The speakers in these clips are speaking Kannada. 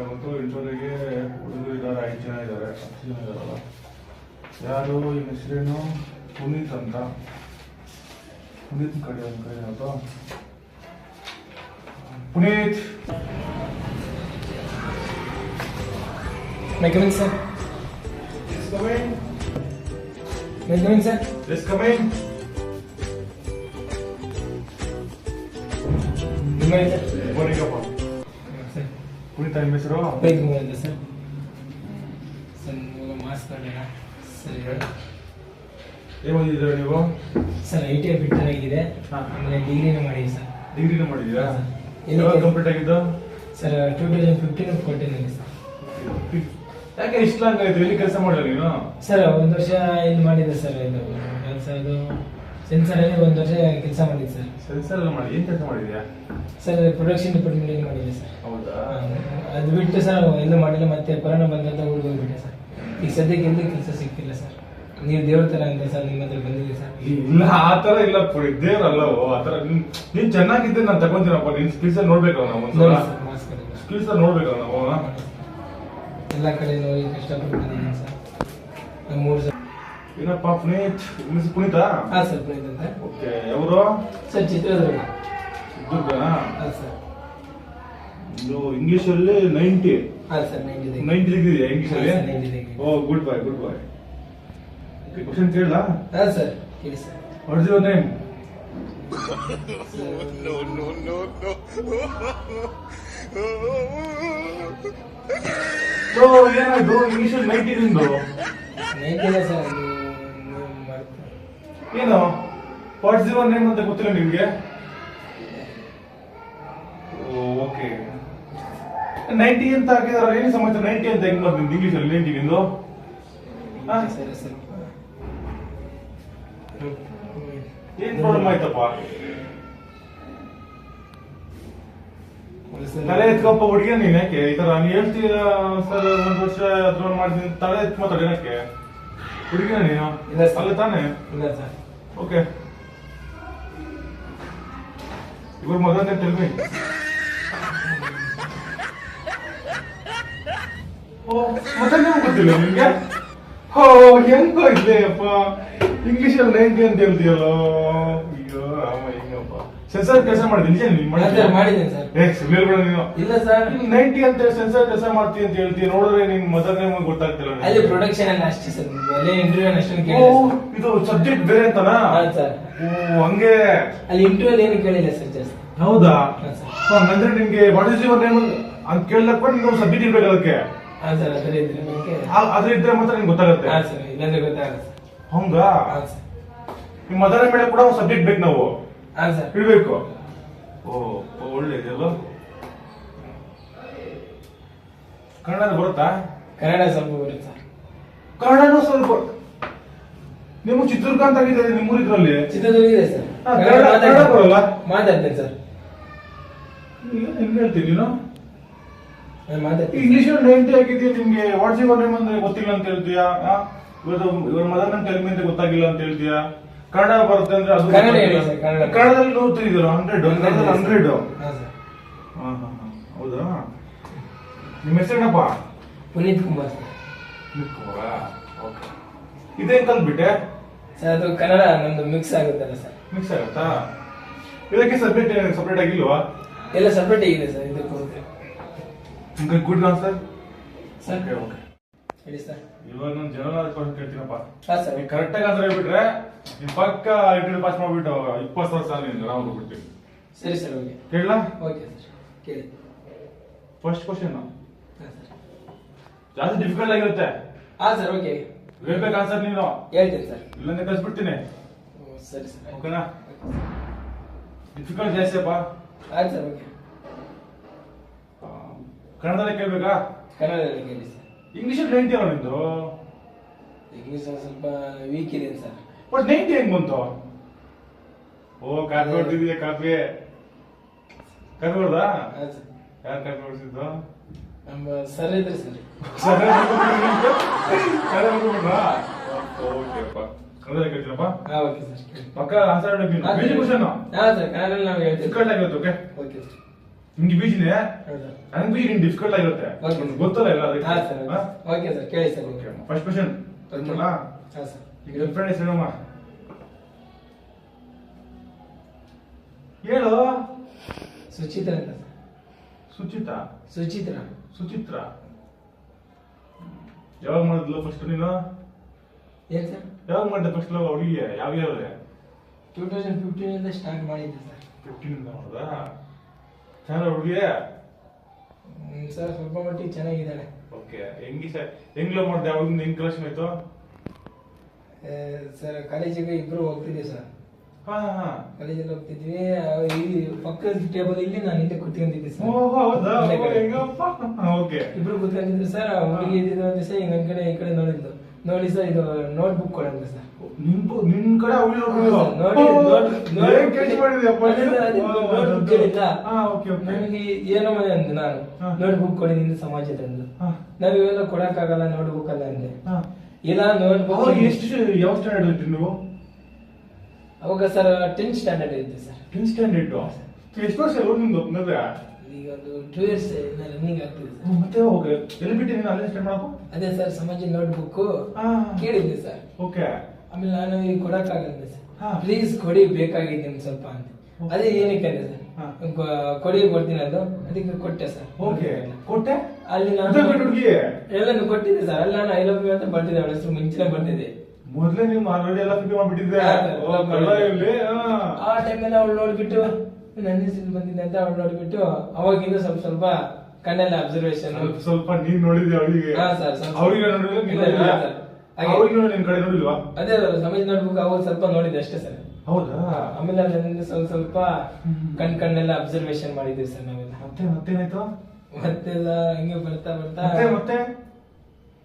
ಇವತ್ತು ಇಂಟರ್ವ್ಯೂಗೆ ಹುಡುಗರು ಇದ್ದಾರೆ ಐದು ಜನ ಇದ್ದಾರೆ ಹತ್ತು ಜನ ಇದ್ದಾರಲ್ಲ ಯಾರು ಈ ಹೆಸರೇನು ಪುನೀತ್ ಅಂತ ಪುನೀತ್ ಕಡೆ ಒಂದು ಕಡೆ ಏನಪ್ಪ Puneet May I come in, sir? May I come in, sir? Yes coming ನಿಮ್ಮ ಹೆಸರು? ಬೋನಿಗಪ್ಪ ಸರ್ ಪುನೀತ್ ನಿಮ್ಮ ಹೆಸರು ಬೈಕ್ ಸರ್ ಸರ್ ಇವಾಗ ಮಾಸ್ಕ್ ಮಾಡಿಲ್ಲ ಸರ್ ಹೇಳಿ ಏನು ಓದಿದ್ದೀರಾ ನೀವು? Sir I T I fitter ಆಗಿದೆ ಆಮೇಲೆ ಡಿಗ್ರಿನೂ ಮಾಡಿದೆ ಸರ್. ಡಿಗ್ರಿನೂ ಮಾಡಿದ್ದೀರಾ? ಸರ್. ಎಲ್ಲಿ ಯಾವಾಗ ಕಂಪ್ಲೀಟ್ ಆಗಿದ್ದು? ಸರ್ ಟೂ ತೌಸಂಡ್ ಫಿಫ್ಟೀನ್ ಕೊಟ್ಟಿದ್ದೀನಿ ಸರ್. ಯಾಕೆ ಇಷ್ಟು ಲಾಂಗ್ ಆಯ್ತು? ಎಲ್ಲಿ ಕೆಲಸ ಮಾಡಿಲ್ಲ ನೀನು ಸರ್ ಒಂದು ವರ್ಷ ಇಲ್ಲಿ ಮಾಡಿದ್ದೆ ಸರ್ ಇದು ಕೆಲಸ ಇದು ಸೆನ್ಸರಲ್ಲಿ ಒಂದು ವರ್ಷ ಕೆಲಸ ಮಾಡಿದೆ ಸರ್. ಸೆನ್ಸರ್ ಎಲ್ಲ ಮಾಡಿ ಏನು ಕೆಲಸ ಮಾಡಿದ್ಯಾ? ಸರ್ ಪ್ರೊಡಕ್ಷನ್ ಡಿಪಾರ್ಟ್ಮೆಂಟ್ ಮಾಡಿದೆ ಸರ್. ಹೌದಾ? ಅದು ಬಿಟ್ಟು ಸರ್ ಎಲ್ಲ ಮಾಡಿಲ್ಲ ಮತ್ತೆ ಕೊರೋನಾ ಬಂದಂತ ಊರು ಹೋಗ್ಬಿಟ್ಟೆ ಸರ್. ಈಗ ಸದ್ಯಕ್ಕೆ ಎಲ್ಲಿ ಕೆಲಸ ಸಿಕ್ಕಿಲ್ಲ ಸರ್. ನೀವು ದೇವ್ರ ತರ ಅಂತ ಸರ್ ನಿಮ್ಮ ಹತ್ರ ಬಂದಿದೆ ಸರ್. ಇಲ್ಲ ಆ ತರ ಇಲ್ಲ ಪುಡಿ ದೇವ್ರಲ್ಲವೋ ಆ ತರ ನೀನ್ ನೀನ್ ಚೆನ್ನಾಗಿದ್ದೆ ನಾನು ತಗೊಂತೀನಪ್ಪ ನಿನ್ ಸ್ಕಿಲ್ಸ್ ನೋಡ್ಬೇಕಲ್ಲ ನಾವು ಒಂದ್ಸಲ? ಸ್ಕಿಲ್ಸ್ ನೋಡ್ಬೇಕಲ್ಲ ನಾವು? ಎಲ್ಲ ಕಡೆ ನೋಡಿ ಕಷ್ಟಪಟ್ಟು ಸರ್. ನಮ್ಮ ಮೂರು ಸರ್. ಏನಪ್ಪ ಪುನೀತ್? ಮಿಸ್ ಪುನೀತಾ? ಹಾಂ ಸರ್ ಪುನೀತ್ ಅಂತ. ಓಕೆ ಅವರು ಸರ್ ಚಿತ್ರದುರ್ಗ. ಚಿತ್ರದುರ್ಗನಾ? ಹಾಂ ಸರ್. ಇದು ಇಂಗ್ಲಿಷ್ ಅಲ್ಲಿ ನೈಂಟಿ. ಹಾಂ ಸರ್ ನೈಂಟಿ ನೈಂಟಿ ಇದೆಯಾ ಇಂಗ್ಲಿಷ್ ಅಲ್ಲಿ ಹಾ, 90 ಓ good boy good boy. Question ಕೇಳಲಾ? ಹಾಂ ಸರ್ ಕೇಳಿ sir. What is your name so ಏನಾಯ್ತು? ಇಂಗ್ಲಿಷ್ ಅಲ್ಲಿ ನೈಂಟಿ ನಿಂದು? ನೈಂಟಿ ಸರ್ ನೀವು ಏನು? ವಾಟ್ ಝೀರೋ ನೇಮ್ ಅಂತ ಗೊತ್ತಿಲ್ಲ ನಿಮ್ಗೆ? ಓಕೆ ನೈಂಟಿ ಅಂತ ಹಾಕಿದಾರೆ ಏನು ಸಮಾಚಾರ? ನೈಂಟಿ ಅಂತ ಹೆಂಗ್ ಬರ್ತೀನಿ ಇಂಗ್ಲೀಷ್ ಅಲ್ಲಿ? ನೈಂಟಿ ನಿಂದು ಹಾ? ಸರಿ ಸರ್. ಏನ್ ಪ್ರಾಬ್ಲಮ್ ಆಯ್ತಪ್ಪ? ತಲೆ ಎತ್ಕೊಪ್ಪ ಹುಡುಗಿಯ ನೀನ್ ಯಾಕೆ? ಈ ತರ ನೀನ್ ಹೇಳ್ತೀಯ ಸರ್ ಒಂದ್ ವರ್ಷ ಅದ್ರ ಮಾಡ್ತೀನಿ ತಲೆ ಎತ್ ಮಾತಾಡಿ ಏನಕ್ಕೆ ಹುಡುಗಿನ ನೀನು? ಇಲ್ಲ ತಾನೆ? ಇಲ್ಲ ಸರ್. ಓಕೆ ಇವ್ರ ಟೆಲ್ ಮೀ ಓ ನೀವು ಗೊತ್ತಿಲ್ಲ ನಿಮ್ಗೆ? ಹೋ ಹೆಂಗೋ ಇದೆಯಪ್ಪ. ಇಂಗ್ಲಿಷ್ ಅಲ್ಲಿ ನೈಂಟಿ ಅಂತ ಹೇಳ್ತೀಯಲ್ಲ. ಅಯ್ಯೋ ರಾಮ ಹೆಂಗಪ್ಪ. ಸೆನ್ಸರ್ ಕೆಲಸ ಮಾಡಿದೆ ನಿಜ ನೀನ್ ಮಾಡಿದ್ದೀನಿ ಸರ್. ಏ ಸುಮ್ಮನೆ ಬೇಡ ನೀನು. ಇಲ್ಲ ಸರ್. ನೈಂಟಿ ಅಂತ ಸೆನ್ಸರ್ ಕೆಲಸ ಮಾಡ್ತೀನಿ ಅಂತ ಹೇಳ್ತೀಯ ನೋಡಿದ್ರೆ ನಿನ್ ಮದರ್ ನೇಮ್ ಗೊತ್ತಾಗ್ತಿಲ್ಲ. ಅಲ್ಲಿ ಪ್ರೊಡಕ್ಷನ್ ಅಲ್ಲಿ ಅಷ್ಟೇ ಸರ್ ಅಲ್ಲೇ ಇಂಟರ್ವ್ಯೂ ಅಷ್ಟೊಂದು ಓ, ಕೇಳಿಲ್ಲ ಇದು ಸಬ್ಜೆಕ್ಟ್ ಬೇರೆ ಅಂತನಾ? ಹೌದು ಸರ್. ಓ ಹಂಗೆ. ಅಲ್ಲಿ ಇಂಟರ್ವ್ಯೂ ಏನು ಕೇಳಿಲ್ಲ ಸರ್ ಜಾಸ್ತಿ. ಹೌದಾ? ಹಾಂ ಸರ್. ಹಂಗಂದ್ರೆ ನಿಮ್ಗೆ ವಾಟ್ ಇಸ್ ಯುವರ್ ನೇಮ್ ಅಂತ ಕೇಳಲಕ್ಕ ನೀವು ಸಬ್ಜೆಕ್ಟ್ ಇರ್ಬೇಕು ಅದಕ್ಕೆ. ಹಾಂ ಸರ್ ಅದರ ಇದ್ರೆ ಆ- ಅದ್ರ ಇದ್ರೆ ಮಾತ್ರ ನಿಮ್ಗೆ ಗೊತ್ತಾಗುತ್ತೆ. ಹಾಂ ಸರ್ ಇಲ್ಲಾಂದ್ರೆ ಗೊತ್ತಾಗಲ್ಲ ಸರ್. ಹಂಗಾ ಹಾಂ ಸರ್. ನಿಮ್ಮ ಮದರ ಮೇಲೆ ಕೂಡ ಒಂದು ಸಬ್ಜೆಕ್ಟ್ ಬೇಕು ನಾವು. ಹಾಂ ಸರ್. ಇಡ್ಬೇಕು ಓ ಒಳ್ಳೇದಲ್ಲ ಒಳ್ಳೆ ಕನ್ನಡ ಬರುತ್ತಾ? ಕನ್ನಡ ಸ್ವಲ್ಪ ಬರುತ್ತೆ ಸರ್ ಕನ್ನಡನೂ ಸ್ವಲ್ಪ ನೀವು ಚಿತ್ರದುರ್ಗ ಅಂತ ಆಗಿದೆ ನಿಮ್ಮ ಇದ್ರಲ್ಲಿ ಚಿತ್ರದುರ್ಗ ಇದೆ ಸರ್. ಹಾ, ಕನ್ನಡ ಮಾತಾಡ್ತೀನಿ. ಕನ್ನಡ ಬರಲ್ಲ? ಮಾತಾಡ್ತೇನೆ ಸರ್. ಹೆಂಗ್ ಹೇಳ್ತೀನಿ ನೀನು? ನಾನು ಮಾತಾಡ್ತೀನಿ ಇಂಗ್ಲಿಷ್ ನೈಂಟಿ ಆಗಿದೆಯಾ ನಿಮ್ಗೆ ವಾಟ್ಸ್ ಯುವರ್ ನೇಮ್ ಅಂದ್ರೆ ಗೊತ್ತಿಲ್ಲ ಅಂತ ಹೇಳ್ತೀಯಾ? ಆ? ಇವತ್ತು ಇವ್ರ ಮದರ್ ನೇಮ್ ಅಂತ ಗೊತ್ತಾಗಿಲ್ಲ ಅಂತ ಹೇಳ್ತೀಯಾ? ಕನ್ನಡ ಬರುತ್ತೆ ಅಂದ್ರೆ ಅದು ಕನ್ನಡ ಗೊತ್ತಾಗಿಲ್ಲ. ಹೇಳಿ ಸರ್, ಕನ್ನಡ. ಕನ್ನಡದಲ್ಲಿ ಓದ್ತಿದ್ದೀರಾ ಹಂಡ್ರೆಡ್ ಕನ್ನಡದಲ್ಲಿ ಹಂಡ್ರೆಡ್ ಹಾಂ ಸರ್. ಹೌದಾ? ನಿಮ್ಮ ಹೆಸರೇನಪ್ಪ? ಪುನೀತ್ ಕುಮಾರ್ ಸರ್. ಓಕೆ. ಇದೇನ್ ಕಲ್ತ್ಬಿಟ್ಟೆ? ಸರ್ ಅದು ಕನ್ನಡ ನಮ್ದು ಮಿಕ್ಸ್ ಆಗುತ್ತಲ್ಲ ಸರ್ ಮಿಕ್ಸ್ ಆಗುತ್ತಾ? ಇದಕ್ಕೆ ಸಬ್ಜೆಕ್ಟ್ ಸಪ್ರೇಟ್ ಆಗಿಲ್ವಾ? ಎಲ್ಲ ಸಪ್ರೇಟ್ ಇದೆ ಸರ್ ಇದಕ್ಕೆ ಗುಡ್ ನಾ ಸರ್ ಓಕೆ ಓಕೆ ಹೇಳಿ ಸರ್ ಇವಾಗ ನಾನು ಜನರಲ್ ಕ್ವಶನ್ ಕೇಳ್ತೀನಪ್ಪ. ಹಾಂ ಸರ್ ನೀವು ಕರೆಕ್ಟ್ ಆಗಿ ಆನ್ಸರ್ ಹೇಳ್ಬಿಟ್ರೆ ನೀವು ಪಕ್ಕ ಇಂಟರ್ವ್ಯೂ ಪಾಸ್ ಮಾಡ್ಬಿಟ್ಟು ಇಪ್ಪತ್ತು ಸಾವಿರ ಸಾಲ ನಿಮ್ಗೆ ನಾವು ಹೋಗ್ಬಿಡ್ತೀವಿ ಸರಿ ಸರ್ ಓಕೆ ಕೇಳಲ್ಲ ಓಕೆ ಸರ್ ಕೇಳಿ. ಫಸ್ಟ್ ಕ್ವಶನ್ ಹಾಂ ಸರ್ ಜಾಸ್ತಿ ಡಿಫಿಕಲ್ಟ್ ಆಗಿರುತ್ತೆ. ಹಾಂ ಸರ್ ಓಕೆ ಹೇಳ್ಬೇಕು ಆನ್ಸರ್ ನೀನು? ಹೇಳ್ತೀನಿ ಸರ್. ಇಲ್ಲಂದ್ರೆ ಕಳ್ಸ್ಬಿಡ್ತೀನಿ. ಸರಿ ಸರ್. ಓಕೆನಾ? ಡಿಫಿಕಲ್ಟ್ ಜಾಸ್ತಿ ಅಪ್ಪ. ಆಯ್ತು ಸರ್ ಓಕೆ. ಕನ್ನಡದಲ್ಲೇ ಕೇಳ್ಬೇಕಾ? ಕನ್ನಡದಲ್ಲಿ ಕೇಳಿ ಸರ್. ಇಂಗ್ಲೀಷಲ್ಲಿ ನೈಂಟಿ ಅಲ್ಲ ನಿಂದು? ಇಂಗ್ಲೀಷ್ ಸ್ವಲ್ಪ ವೀಕ್ ಇದೆ ಸರ್. ಬಟ್ ನೈಂಟಿ ಹೆಂಗ್ ಬಂತು? ಓ ಕಾಫಿ ಹೊಡ್ತಿದೀಯ ಕಾಫಿ. ಕಾಫಿ ಹೊಡ್ದಾ? ಸರ್. ಯಾರು ಕಾಫಿ ಹೊಡ್ಸಿದ್ದು? ನಮ್ಮ ಸರ್ ಇದ್ರಿ ಸರ್. ಸರಿ ಓಕೆಪ್ಪ ಕನ್ನಡ ಹಾ ಓಕೆ ಸರ್. ಪಕ್ಕ ಹಾಂ ಕ್ವಶನ್ ಸರ್. ಕನ್ನಡದಲ್ಲಿ ನಾವು ಹೇಳ್ತೀವಿ. ಡಿಫಿಕಲ್ಟ್ ಆಗಿರುತ್ತೆ ಓಕೆ ಓಕೆ ಸರ್. ನಿಮ್ಗೆ ಹೌದು ಬೀಜ ನಿನ್ ಡಿಫಿಕಲ್ಟ್ ಆಗಿರುತ್ತೆ. Okay. ನಿಮ್ಗೆ ಗೊತ್ತಲ್ಲ ಎಲ್ಲ ಹಾ ಸರ್. ಓಕೆ ಸರ್ ಕೇಳಿ ಸರ್ ಓಕೆ ಫಸ್ಟ್ ಕ್ವಶನ್. ಹಾ ಹಾ ಸರ್. ಗರ್ಲ್ ಫ್ರೆಂಡ್ ಹೆಸರೇನಮ್ಮ ಹೇಳು. ಸುಚಿತ್ರ ಅಂತ ಸರ್. ಸುಚಿತಾ ಸುಚಿತ್ರ. ಸುಚಿತ್ರ? ಯಾವಾಗ ಮಾಡಿದ್ಲು ಫಸ್ಟ್ ನೀನು? ಏನ್ ಸರ್? ಯಾವಾಗ ಮಾಡಿದೆ ಫಸ್ಟ್ ಲವ್ ಅವಳಿಗೆ ಯಾವ ಯಾವ ಟೂ ತೌಸಂಡ್ ಫಿಫ್ಟೀನ್ ಇಂದ ಸ್ಟಾರ್ಟ್ ಮಾಡಿದ್ದೆ ಸರ್. ಫಿಫ್ಟೀನ್ ಇಂದ ಮಾಡಿದ ಚೆನ್ನಾಗಿ ಹುಡುಗಿಯ? ಸರ್ ಸ್ವಲ್ಪ ಮಟ್ಟಿಗೆ ಚೆನ್ನಾಗಿದ್ದಾಳೆ. ಓಕೆ ಹೆಂಗಿ ಸರ್? ಹೆಂಗ್ ಲವ್ ಮಾಡಿದೆ? ಅವಳಿಂದ ಹೆಂಗ್ ಕಲೆಕ್ಷನ್ ಆಯ್ತು? ಸರ್ ಕಾಲೇಜಿಗೆ ಇಬ್ರು ಹೋಗ್ತಿದ್ವಿ ಸರ್. ಹಾ ಹಾ ಕಾಲೇಜಲ್ಲಿ ಹೋಗ್ತಿದ್ವಿ. ಇಲ್ಲಿ ಪಕ್ಕದ ಟೇಬಲ್ ಇಲ್ಲಿ ನಾನು ಹಿಂದೆ ಕುತ್ಕೊಂಡಿದ್ದೆ ಸರ್. ಹೌದಾ? ಹಿಂದೆ ಓ, ಕಡೆ. ಹೆಂಗಪ್ಪ ಓಕೆ ಇಬ್ರು ಕುತ್ಕೊಂಡಿದ್ರು ಸರ್. ಹುಡುಗಿ ಇದ್ದಿದ್ದು ಒಂದ್ ದಿವಸ ಹಿಂಗ್ ಕಡೆ ಈ ಕಡೆ ನೋಡಿದ್ಲು. ನೋಡಿ ಸರ್ ಇದು ನೋಟ್ ಬುಕ್ ಕೊಡಂತ ಸರ್ ನಿನ್ ನಿಮ್ಮ ನಿನ್ ಕಡೆ ಅವಳಿ ನೋಡಿ ಕೆಲ್ಸ ಮಾಡಿದ್ಯಪ್ಪ ನೋಟ್ ಬುಕ್ ನನಗೆ ಏನೋ ಮನೆ ಅಂದೆ ನಾನು. ನೋಟ್ ಬುಕ್ ಕೊಡಿ ನಿಂದು ಸಮಾಜದಂದು ಹಾ. ನಾವ್ ಇವೆಲ್ಲ ಕೊಡಕ್ಕಾಗಲ್ಲ ನೋಟ್ ಬುಕ್ ಅಲ್ಲ ಅಂದೆ. ಇಲ್ಲ ನೋಟ್ ಬುಕ್ ಎಷ್ಟು ಯಾವ ಸ್ಟ್ಯಾಂಡರ್ಡ್ ಇದ್ರಿ ನೀವು? ಅವಾಗ ಸರ್ ಟೆಂತ್ ಸ್ಟ್ಯಾಂಡರ್ಡ್ ಇದ್ದೆ ಸರ್. ಟೆಂತ್ ಸ್ಟ್ಯಾಂಡರ್ಡ್ ಎಷ್ಟು ವರ್ಷ ನಿಮ್ದು ಈಗ ಒಂದು ಟೂ ಇಯರ್ಸ್ ರನ್ನಿಂಗ್ ಆಗ್ತಿದೆ ಸರ್. ಮತ್ತೆ ಓಕೆ ಎಲ್ಲಿ ಬಿಟ್ಟು ನೀನು ಅಲ್ಲೇ ಸ್ಟಾರ್ಟ್ ಮಾಡಪ್ಪ ಅದೇ ಸರ್ ಸಮಾಜ ನೋಟ್ ಬುಕ್ ಹಾ. ಕೇಳಿದ್ದೆ ಸರ್. ಓಕೆ. ಆಮೇಲೆ ನಾನು ಈಗ ಕೊಡಕ್ಕಾಗಲ್ಲ ಹಾ. ಸರ್ ಪ್ಲೀಸ್ ಕೊಡಿ ಬೇಕಾಗಿದೆ ನಿಮ್ಗೆ ಸ್ವಲ್ಪ ಅಂತ. ಅದೇ ಏನಕ್ಕೆ ಅಂದ್ರೆ. ಸರ್ ಕೊಡಿ ಕೊಡ್ತೀನಿ ಅದು. ಅದಕ್ಕೆ ಕೊಟ್ಟೆ ಸರ್. ಓಕೆ. ಕೊಟ್ಟೆ? ಅಲ್ಲಿ ನಾನು ಹುಡುಗಿ? ಎಲ್ಲಾನು ಕೊಟ್ಟಿದ್ದೆ ಸರ್. ಅಲ್ಲಿ ನಾನು ಐ ಲವ್ ಯು ಅಂತ ಬರ್ತಿದ್ದೆ ಅವಳ ಹೆಸರು ಮುಂಚೆನೆ ಬರ್ತಿದ್ದೆ ಮೊದ್ಲೇ ನೀವು ಆಲ್ರೆಡಿ ಎಲ್ಲ ಫಿಕ್ಸ್ ಮಾಡ್ಬಿಟ್ಟಿದ್ದೆ. ಆ ಟೈಮಲ್ಲಿ ಅವಳು ನೋಡ್ಬಿಟ್ಟು ನನ್ನ ಹೆಸರು ಬಂದಿದ್ದೆ ಅಂತ ಅವ್ಳು ನೋಡ್ಬಿಟ್ಟು ಅವಾಗಿಂದ ಸ್ವಲ್ಪ ಸ್ವಲ್ಪ ಕಣ್ಣೆಲ್ಲ ಅಬ್ಸರ್ವೇಷನ್ ಸ್ವಲ್ಪ ನೀನ್ ನೋಡಿದ್ದೆ ಅವಳಿಗೆ? ಹಾ, ಸರ್, ಸ್ವಲ್ಪ. ಅವಳಿಗೆ ನೋಡಿದ್ರೆ ನೀನ್ ಇಲ್ಲ, ನೋಡಿದ್ಯಾ? ಹಾ, ಸರ್. ಹಾಗೆ. ಅವಳಿಗೆ ನಿನ್ ಕಡೆ ನೋಡಿಲ್ವಾ? ಅದೇ ಸಮಾಜ ನೋಡ್ಬೇಕು ಅವಾಗ ಸ್ವಲ್ಪ ನೋಡಿದ್ದೆ ಅಷ್ಟೇ ಸರ್ ಹೌದಾ? ಆಮೇಲೆ ಅದರಿಂದ ಸ್ವಲ್ಪ ಸ್ವಲ್ಪ ಹ್ಮ್. ಕಣ್ ಕಣ್ಣೆಲ್ಲ ಅಬ್ಸರ್ವೇಷನ್ ಮಾಡಿದ್ವಿ ಸರ್ ನಾವೆಲ್ಲ. ಮತ್ತೆ ಮತ್ತೇನಾಯ್ತು? ಮತ್ತೆಲ್ಲ ಹಿಂಗೆ ಬರ್ತಾ ಬರ್ತಾ ಮತ್ತೆ ಮತ್ತೆ?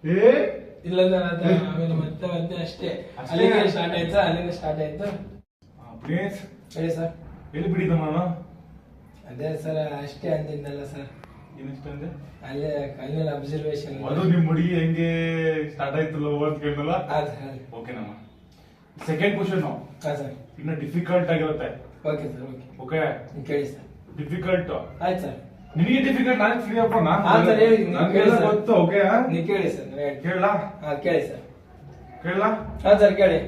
ಏ? ಇಲ್ಲ ಸರ್ ಅದು ಆಮೇಲೆ ಮತ್ತೆ ಮತ್ತೆ ಅಷ್ಟೇ. ಅಷ್ಟೇ? ಅಲ್ಲಿಗೆ ಸ್ಟಾರ್ಟ್ ಆಯ್ತಾ? ಅಲ್ಲಿಂದ ಸ್ಟಾರ್ಟ್ ಆಯ್ತು? ಪ್ಲೇಸ್ ಹೇಳಿ ಸರ್ ಎಲ್ಲಿ ಬಿಟ್ಟಿದ್ದ ನಾನು ಅದೇ ಸರ್ ಅಷ್ಟೇ ಅಂದಿದ್ನಲ್ಲ ಸರ್. ಏನಿಷ್ಟ ಅಂದೆ? ಅಲ್ಲೇ ಕಣ್ಣಲ್ಲಿ ಅಬ್ಸರ್ವೇಷನ್ ಅದು ನಿಮ್ ಹುಡುಗಿ ಹೆಂಗೆ ಸ್ಟಾರ್ಟ್ ಆಯ್ತಲ್ಲ ಓದ್ ಕೇಳಲ್ಲ ಓಕೆ ನಮ್ಮ. ಸೆಕೆಂಡ್ ಕ್ವಶನ್ ಹಾಂ ಸರ್. ಇನ್ನ ಡಿಫಿಕಲ್ಟ್ ಆಗಿರುತ್ತೆ. ಓಕೆ ಸರ್ ಓಕೆ ಓಕೆ ಕೇಳಿ ಸರ್. ಡಿಫಿಕಲ್ಟ್ ಆಯ್ತು ಸರ್. ನಿನಗೆ ಡಿಫಿಕಲ್ಟ್ ನಾನು ಫ್ರೀ ಅಪ್ಪ ನಾನು ನನಗೆಲ್ಲ. ಗೊತ್ತು ಓಕೆ ನೀವು ಕೇಳಿ ಸರ್ ಕೇಳಲ್ಲ ಹಾಂ ಕೇಳಿ ಸರ್. ಕೇಳಲ್ಲ ಹಾಂ ಸರ್ ಕೇಳಿ.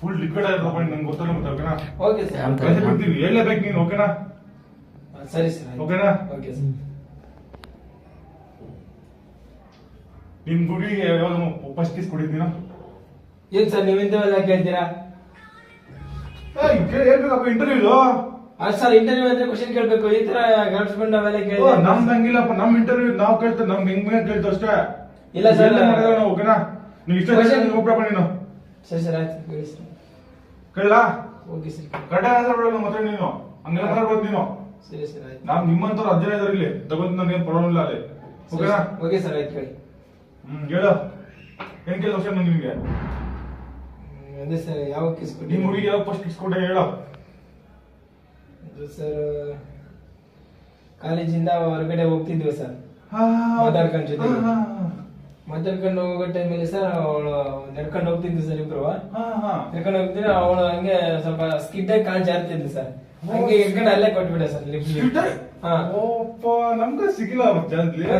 ಫುಲ್ ಲಿಕ್ವಿಡ್ ಆಗಿರ್ತಪ್ಪ ನಂಗೆ ಗೊತ್ತಲ್ಲ ಮತ್ತೆ ಓಕೆನಾ ಓಕೆ ಸರ್ ಕಳ್ಸಿ ಎಲ್ಲೇ ಹೇಳಲೇಬೇಕು ನೀನು ಓಕೆನಾ ಸರಿ ಸರ್ ಓಕೆನಾ ಓಕೆ ಸರ್ ನಿಮ್ಮ ಗುಡಿಗೆ ಯಾವಾಗ ಫಸ್ಟ್ ಕಿಸ್ ಕೊಡಿದ್ದೀನ ಏನ್ ಸರ್ ನೀವು ಇಂಥವೆಲ್ಲ ಕೇಳ್ತೀರಾ? ಹೇಳ್ಬೇಕಪ್ಪ ಇಂಟರ್ವ್ಯೂ ಆ ಸರ್ ಇಂಟರ್ವ್ಯೂ ಅಂದ್ರೆ ಕ್ವಶನ್ ಕೇಳ್ಬೇಕು. ಈ ತರ ಗರ್ಲ್ಸ್ಬಂಡ್ ಅವೆಲ್ಲ ಕೇಳಿ ನಮ್ದು ಹಂಗಿಲ್ಲಪ್ಪ ನಮ್ ಇಂಟರ್ವ್ಯೂ ನಾವು ಕೇಳ್ತೇವೆ ನಮ್ಗೆ ಹೆಂಗ್ ಮೇಲೆ ಕೇಳ್ತೇವೆ ಅಷ್ಟೇ. ಇಲ್ಲ ಸರ್ ಓಕೆನಾ ನೀವು ಇಷ್ಟ ಕ್ವಶನ್ ನೀನು. ಸರಿ ಸರ್ ಆಯ್ತು ಕೇಳಿ ಸರ್. ಕೇಳಲ್ಲ? Okay sir. ಕರೆಕ್ಟ್ ಆನ್ಸರ್ ಬಿಡೋದು ಮತ್ತೆ ನೀನು. ಹಂಗೆಲ್ಲ ನೀನು. ಸರಿ ಸರ್ ಆಯ್ತು. ನಾವು ನಿಮ್ಮಂತವ್ರು ಹದಿನೈದು ಇದಾರೆ ಇಲ್ಲಿ. ತಗೊಂಡ್ ನನಗೆ ಪ್ರಾಬ್ಲಮ್ ಇಲ್ಲ ಅಲ್ಲಿ. ಓಕೆನಾ? ಓಕೆ ಸರ್ ಆಯ್ತು ಕೇಳಿ ಹ್ಮ್ ಹೇಳು. ಏನ್ ಕ್ವಶನ್ ಅದೇ ಸರ್ ಯಾವ ಕಿಸ್ ನಿಮ್ ಹುಡುಗಿ ಯಾವಾಗ ಫಸ್ಟ್ ಕಿಸ್ ಕೊಟ್ಟೆ ಹೇಳು. ಅದು ಸರ್ ಕಾಲೇಜಿಂದ ಹೊರಗಡೆ ಹೋಗ್ತಿದ್ವಿ ಸರ್. ಮಾತಾಡ್ಕೊಂಡ್ ಜೊತೆಗೆ. ಮಾತಾಡ್ಕೊಂಡು ಹೋಗೋ ಟೈಮಲ್ಲಿ ಸರ್ ಅವಳು ನಡ್ಕೊಂಡು ಹೋಗ್ತಿದ್ವಿ ಸರ್ ಇಬ್ರು. ಹಾ, ಹಾ. ನಡ್ಕೊಂಡು ಹೋಗ್ತಿದ್ರೆ ಅವಳು ಹಂಗೆ ಸ್ವಲ್ಪ ಸ್ಕಿಡ್ ಆಗಿ ಕಾಲ್ ಜಾರ್ತಿದ್ಲು ಸರ್. ಹಂಗೆ ಇಟ್ಕೊಂಡು ಅಲ್ಲೇ ಕೊಟ್ಬಿಟ್ಟೆ ಸರ್ ಲಿಫ್ಟ್ ನಮ್ಗೆ ಸಿಗಿಲ್ಲ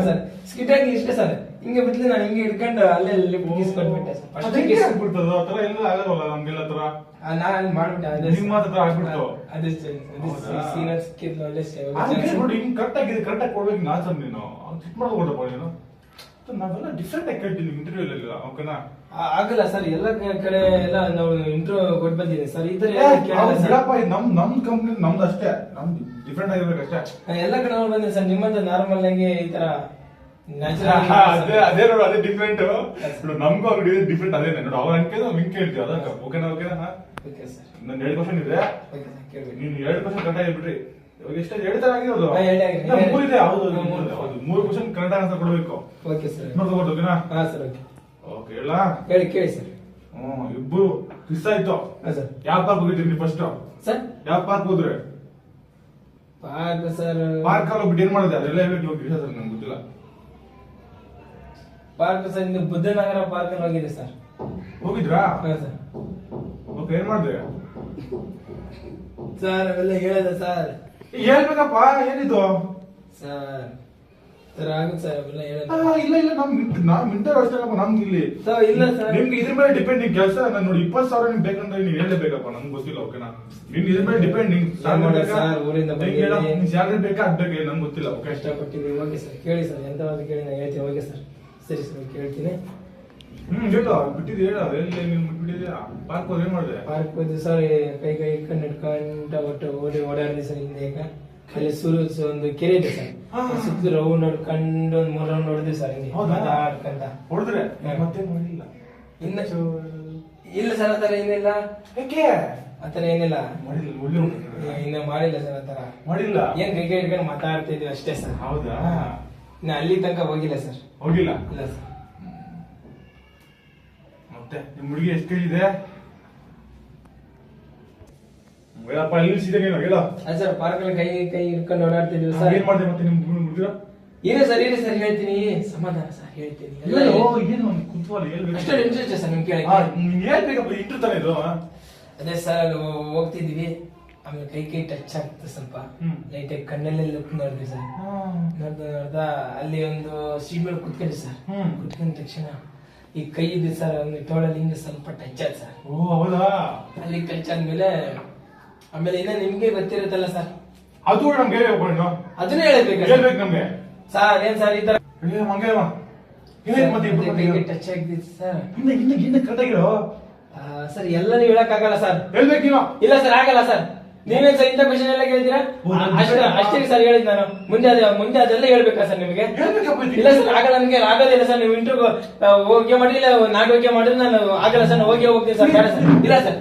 ಸರ್. ಸ್ಕಿಡ್ ಆಗಿ ಇಷ್ಟೇ ಸರ್. ಹಿಂಗೆ ಬಿಟ್ಲಿ ನಾನು ಹಿಂಗೆ ಹಿಡ್ಕೊಂಡು ಅಲ್ಲೇ ಲಿಪ್ ಕಿಸ್ ಕೊಟ್ಬಿಟ್ಟೆ ಸರ್. ಫಸ್ಟ್ ಕಿಸ್ ಆಗ್ಬಿಡ್ತದ? ಆ ತರ ಎಲ್ಲ ಆಗಲ್ವಲ್ಲ ನಮ್ಗೆಲ್ಲ ತರ ನಾನು ಅಲ್ಲಿ ಮಾಡ್ಬಿಟ್ಟೆ ಅದೇ ನಿಮ್ಮ ಹತ್ರ ಆಗ್ಬಿಡ್ತು. ಅದೇ? ಸೀನಿಯರ್ ಸಿಕ್ಕಿದ್ಲು ಒಳ್ಳೆ ಹಂಗೆ ಕರೆಕ್ಟ್ ಆಗಿದೆ ಕರೆಕ್ಟ್ ಆಗಿ ಕೊಡ್ಬೇಕು ನಾ ಸರ್ ನೀನು ಚಿಕ್ಕ ಮಾಡ್ಕೊಡಪ್ಪ ನೀನು ನಾವೆಲ್ಲ ಡಿಫ್ರೆಂಟ್ ಆಗಿ ಕೇಳ್ತೀನಿ ಇಂಟರ್ವ್ಯೂ ಎಲ್ಲ ಓಕೆನಾ ಆಗಲ್ಲ ಸರ್ ಎಲ್ಲ ಕಡೆ ಎಲ್ಲ ನಾವು ಇಂಟ್ರೋ ಕೊಟ್ಟು ಬಂದಿದ್ದೀನಿ ಸರ್. ಸರ್. ಬಿಡಪ್ಪ ನಮ್ ನಮ್ ಕಂಪ್ನಿ ನಮ್ದು ಅಷ್ಟೇ. ನಮ್ದು ಡಿಫ್ರೆಂಟ್ ಆಗಿರ್ಬೇಕಷ್ಟೇ ನಾನು ಎಲ್ಲ ಕಡೆ ನೋಡಿ ಬಂದೆ ಸರ್. ನಿಮ್ಮಂತ ನಾರ್ಮಲ್ ಆಗಿ ಈ ತರ ಅದೇ ಅದೇ ನೋಡು ಅದೇ ಡಿಫ್ರೆಂಟ್ ನೋಡು ನಮ್ಗೂ ಅವ್ರಿಗೆ ಡಿಫ್ರೆಂಟ್ ಅದೇನೆ ನೋಡು ಅವ್ರ ಅನ್ಕೆ ನಾವು ಹಿಂಗ್ ಕೇಳ್ತೀವಿ. ಅದಕ್ಕೆ ಓಕೆನಾ ಓಕೆನಾ ಓಕೆ ಸರ್ ನನ್ನ ಎರಡು ಕ್ವಶನ್ ಇದೆ. ನೀನು ಎರಡು ಕ್ವಶನ್ ಕರೆಕ್ಟ್ ಆಗಿಬಿಟ್ರಿ ಇವಾಗ ಎಷ್ಟು ಎರಡು ತರ ಆಗಿರೋದು. ಹಾ, ಎರಡೇ ಆಗಿದೆ. ಮೂರು ಇದೆ. ಹೌದು ಮೂರು ಇದೆ, ಹೌದು. ಮೂರು ಕ್ವಶನ್ ಕರೆಕ್ಟ್ ಆನ್ಸರ್ ಕೊಡ್ಬೇಕು. ಓಕೆ ಸರ್ ನೋಡ್ಕೋಬೋದು ಓಕೆನಾ ಹಾ ಸರ್ ಓಕೆ ಓಕೆ ಹೇಳ. ಹೇಳಿ ಕೇಳಿ ಸರ್ ಹ್ಮ್ ಇಬ್ಬರು ಮಿಸ್ ಆಯ್ತು. ಹಾ ಸರ್ ಯಾವ ಪಾರ್ಕ್ ಹೋಗಿದ್ರಿ ನೀವು ಫಸ್ಟ್ ಸರ್ ಯಾವ ಪಾರ್ಕ್ ಹೋದ್ರೆ? ಪಾರ್ಕ್ ಸರ್ ಪಾರ್ಕ್ ಅಲ್ಲಿ ಹೋಗ್ಬಿಟ್ಟು ಏನ್ ಮಾಡಿದೆ? ಅದೆಲ್ಲ ಹೇಳ್ಬೇಕು ಹೋಗಿ ಸರ್ ನಂಗೆ ಗೊತ್ತಿಲ್ಲ. ಪಾರ್ಕ್ ಸರ್ ಇಂದು ಬುದ್ಧನಗರ ಪಾರ್ಕ್ ಅಲ್ಲಿ ಹೋಗಿದೆ ಸರ್ ಹೋಗಿದ್ರಾ? ಹಾ ಸರ್ ಓಕೆ ಏನ್ ಮಾಡಿದೆ? ಸರ್ ಅವೆಲ್ಲ ಹೇಳಿದೆ ಸರ್ ಹೇಳ್ಬೇಕಪ್ಪ ಏನಿದು? ಸರ್ ಸರ್ ಆಗುತ್ತೆ ಸರ್ ಅವೆಲ್ಲ ಆ, ಹೇಳೋದು ಇಲ್ಲ ಇಲ್ಲ ನಮ್ ಮಿಂಟ್ ಮಿಂಟರ್ ಅಷ್ಟೇನಪ್ಪ ನಮ್ಗೆ ಇಲ್ಲಿ. ಸರ್ ಇಲ್ಲ ಸರ್. ನಿಮ್ಗೆ ಇದ್ರ ಮೇಲೆ ಡಿಪೆಂಡ್ ನಿಮ್ ಕೆಲಸ ನಾನು ನೋಡಿ ಇಪ್ಪತ್ತು ಸಾವಿರ ನಿಮ್ಗೆ ಬೇಕಂದ್ರೆ ನೀವು ಹೇಳಲೇಬೇಕಪ್ಪ ನಮ್ಗೆ ಗೊತ್ತಿಲ್ಲ ಓಕೆನಾ ನಿಮ್ಗೆ ಇದ್ರ ಮೇಲೆ ಡಿಪೆಂಡ್ ನಿಮ್ಗೆ ಏನ್ ಮಾಡೋದು ಸರ್, ಊರಿಂದ ಬಂದಿದ್ದೀನಿ. ಸ್ಯಾಲರಿ ಬೇಕಾ ಅದ್ ಬೇಕಾ ನಮ್ಗೆ ಗೊತ್ತಿಲ್ಲ ಓಕೆ ಕಷ್ಟಪಟ್ಟಿದ್ದೀವಿ ಓಕೆ ಸರ್ ಕೇಳಿ ಸರ್ ಎಂತ ಕೇಳಿ ನಾನು ಹೇಳ್ತೀನಿ ಓಕೆ ಸರ್. ಸರಿ ಸರ್ ಕೇಳ್ತೀನಿ. ಹ್ಮ್ ಹೇಳು ಬಿಟ್ಟಿದ್ದು ಹೇಳು ಎಲ್ಲಿ ನೀನು ಬಿಟ್ಟಿದ್ಯಾ ಪಾರ್ಕ್ ಹೋದ್ರೆ ಏನ್ ಮಾಡಿದೆ? ಪಾರ್ಕ್ ಹೋದ್ವಿ ಸರ್ ಕೈ ಕೈ ಇಟ್ಕೊಂಡು ನಡ್ಕೊಂಡು ಒಟ್ಟು ಓಡಿ ಓಡಾಡಿದ್ವಿ ಸರ್ ಹಿಂದೆ ಈಗ. ಅಲ್ಲಿ ಸುರು ಒಂದು ಕೆರೆ ಇದೆ ಸರ್ ಸುತ್ತ ರೌಂಡ್ ನೋಡ್ಕೊಂಡು ಒಂದು ಮೂರು ರೌಂಡ್ ಹೊಡೆದ್ವಿ ಸರ್ ಹಿಂಗೆ ಹೌದಾ? ಮಾತಾಡ್ಕೊಂತ. ಹೊಡೆದ್ರೆ. ಮತ್ತೆ ಮಾಡಿಲ್ಲ? ಇನ್ನ ಇಲ್ಲ ಸರ್ ಆತರ ಏನಿಲ್ಲ. ಯಾಕೆ? ಆತರ ಏನಿಲ್ಲ. ಮಾಡಿಲ್ಲ ಒಳ್ಳೆ. ಇನ್ನ ಮಾಡಿಲ್ಲ ಸರ್ ಆತರ ಮಾಡಿಲ್ಲ? ಏನ್ ಕೈ ಕೈ ಇಟ್ಕೊಂಡು ಮಾತಾಡ್ತಿದ್ವಿ ಅಷ್ಟೇ ಸರ್ ಹೌದಾ? ಇನ್ನ ಅಲ್ಲಿ ತನಕ ಹೋಗಿಲ್ಲ ಸರ್ ಹೋಗಿಲ್ಲ? ಇಲ್ಲ ಸರ್ ಮತ್ತೆ ನಿಮ್ ಹುಡುಗಿ ಎಷ್ಟು ಕೆಜಿ ಇದೆ? ಹೇಳಪ್ಪ ಇಲ್ಲಿ ಸೀದಾ ನೀನು ಹೇಳ. ಅದ್ ಸರ್ ಪಾರ್ಕ್ ಅಲ್ಲಿ ಕೈ ಕೈ ಇಟ್ಕೊಂಡು ಓಡಾಡ್ತಿದ್ವಿ ಸರ್. ಏನ್ ಮಾಡಿದೆ ಮತ್ತೆ ನಿಮ್ ಹುಡುಗಿರ? ಏನೇ ಸರ್ ಏನೇ ಸರ್ ಹೇಳ್ತೀನಿ. ಸಮಾಧಾನ ಸರ್ ಹೇಳ್ತೀನಿ. ಎಲ್ಲ. ಏನು ಕುತ್ವಾಲ ಹೇಳ್ಬೇಕು. ಅಷ್ಟೇ ಇಂಟ್ರೆಸ್ಟ್ ಸರ್ ನಿಮ್ ಕೇಳಿ ನೀನ್ ಹೇಳ್ಬೇಕಪ್ಪ ಇಂಟ್ರು ತಾನೆ ಇದು? ಅದೇ ಸರ್ ಅಲ್ಲಿ ಹೋಗ್ತಿದೀವಿ ಆಮೇಲೆ ಕೈ ಕೈ ಟಚ್ ಆಗ್ತದೆ ಸ್ವಲ್ಪ. ಲೈಟ್ ಆಗಿ ಕಣ್ಣಲ್ಲೇ ಲುಕ್ ನೋಡಿದ್ವಿ ಸರ್. ನೋಡ್ದ ನೋಡ್ದ ಅಲ್ಲಿ ಒಂದು ಸೀಟ್ ಮೇಲೆ ಕುತ್ಕೊಂಡ್ರಿ ಸರ್. ಕುತ್ಕೊಂಡ ತಕ್ಷಣ ಈ ಕೈ ಇದೆ ಸರ್ ತೋಳಲ್ಲಿ ಹಿಂಗೆ ಸ್ವಲ್ಪ ಟಚ್ ಆಯ್ತು ಸರ್. ಓ ಹೌದಾ? ಅಲ್ಲಿ ಟಚ್ ಆದ್ಮೇಲೆ ಆಮೇಲೆ ಇನ್ನ ನಿಮ್ಗೆ ಗೊತ್ತಿರುತ್ತಲ್ಲ ಸರ್. ಅದು ನಮ್ಗೆ ಹೇಳ್ಬೇಕು ನೀನು ಅದನ್ನ ಹೇಳಬೇಕು ಹೇಳ್ಬೇಕು ನಮ್ಗೆ. ಸರ್ ಏನ್ ಸರ್ ಈ ತರ? ಮಂಗೇವ ಏನ್ ಮತ್ತೆ ಕೈಗೆ ಟಚ್ ಆಗಿದ್ದು ಸರ್. ಇನ್ನ ಇನ್ನ ಹಿಂದೆ ಕರೆಕ್ಟಾಗಿರೋ ಸರ್ ಎಲ್ಲ ನೀವು ಹೇಳಕ್ಕಾಗಲ್ಲ ಸರ್. ಹೇಳ್ಬೇಕು ಇಲ್ಲ ಸರ್ ಆಗಲ್ಲ ಸರ್. ನೀವೇನ್ ಸರ್ ಇಂಥ ಕ್ವಶನ್ ಎಲ್ಲ ನಾನು ಅಷ್ಟೇ ಅಷ್ಟೇ ಸರ್ ಹೇಳಿದ್ ನಾನು. ಮುಂದೆ ಅದ ಮುಂದೆ ಅದೆಲ್ಲ ಹೇಳ್ಬೇಕಾ ಸರ್ ನಿಮಗೆ? ಇಲ್ಲ ಸರ್ ಆಗಲ್ಲ ನನಗೆ ಆಗೋದಿಲ್ಲ ಸರ್ ನೀವು ಇಂಟರ್ವ್ಯೂ ಹೋಗಿ ಮಾಡಿ ಇಲ್ಲ ನಾಲ್ಕು ಹೋಗಿ ಮಾಡಿದ್ರೆ ನಾನು ಆಗಲ್ಲ ಸರ್ ಹೋಗಿ ಹೋಗ್ತೀನಿ ಸರ್ ಬೇಡ ಸರ್ ಇಲ್ಲ ಸರ್.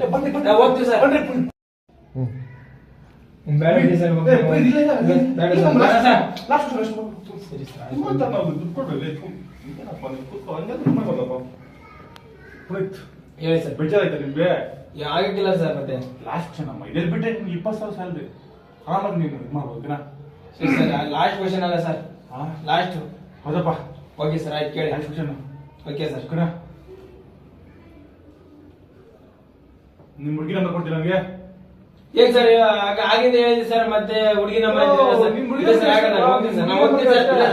ನಾವು ಹೋಗ್ತೀವಿ ಸರ್ ಸರಿ ಸರ್, ಹೇಳಿ ಸರ್? ಬೇಜಾರಾಯ್ತಾ ನಿಮ್ಗೆ? ಆಗಿಲ್ಲ ಸರ್ ಮತ್ತೆ. ಲಾಸ್ಟ್ ನಮ್ಮ ಇದೇನ್ ಬಿಟ್ಟೆ ನಿಮ್ಗೆ ಇಪ್ಪತ್ತು ಸಾವಿರ ಸ್ಯಾಲ್ರಿ ಆರಾಮಾಗಿ ನೀನು ಇದು ಮಾಡ್ಬೋದು ಓಕೆನಾ ಸರಿ ಸರ್ ಲಾಸ್ಟ್ ಕ್ವಶನ್ ಅಲ್ಲ ಸರ್. ಹಾ ಲಾಸ್ಟ್ ಹೌದಪ್ಪ. ಓಕೆ ಸರ್ ಆಯ್ತು ಕೇಳಿ. Last question okay sir. ಓಕೆನಾ ನಿಮ್ಮ ಹುಡುಗಿ ನಂಬರ್ ಕೊಡ್ತೀನಿ ನನಗೆ ಏನ್ ಸರ್ ಆಗ- ಆಗಿಂದ ಹೇಳಿದ್ರಿ ಸರ್ ಮತ್ತೆ ಹುಡುಗಿ ನಂಬರ್ ಹುಡುಗಿ ಸರ್ ಆಗಲ್ಲ. ಹೋಗ್ತೀನಿ ಸರ್ ನಾನು ಹೋಗ್ತೀನಿ ಸರ್. ಇಲ್ಲ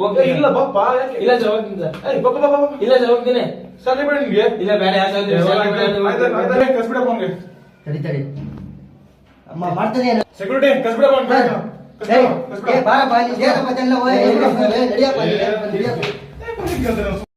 ಹೋಗ್ತೀನಿ. ಇಲ್ಲ ಬಾಪ್ಪ ಯಾಕೆ? ಇಲ್ಲ ಸರ್ ಹೋಗ್ತೀನಿ ಸರ್. ಇಲ್ಲ ಸರ್ ಹೋಗ್ತೀನಿ. ಸ್ಯಾಲ್ರಿ ಬೇಡ ನಿಮ್ಗೆ ಇಲ್ಲ ಬೇಡ ಯಾರು ಏ, ಆಯ್ತು, ಆಯ್ತು, ಆಯ್ತು, ಕಳ್ಸ್ಬಿಡಪ್ಪ ಅವ್ನಿಗೆ. ತಡಿ ತಡಿ ಅಮ್ಮ ಮಾಡ್ತದೇನು ಸೆಕ್ಯೂರಿಟಿ ಕಳ್ಸ್ಬಿಡಪ್ಪ ಅವ್ನಿಗೆ. ಸರಿ ಕಳ್ಸ್ಬಿಡ. ಏ ಬಾರಪ್ಪ ಇಲ್ಲಿ ಏನಪ್ಪ ಎಲ್ಲ ಹೋಗಿ ನಡಿಯಪ್ಪ ಏ, ನಡಿಯಪ್ಪ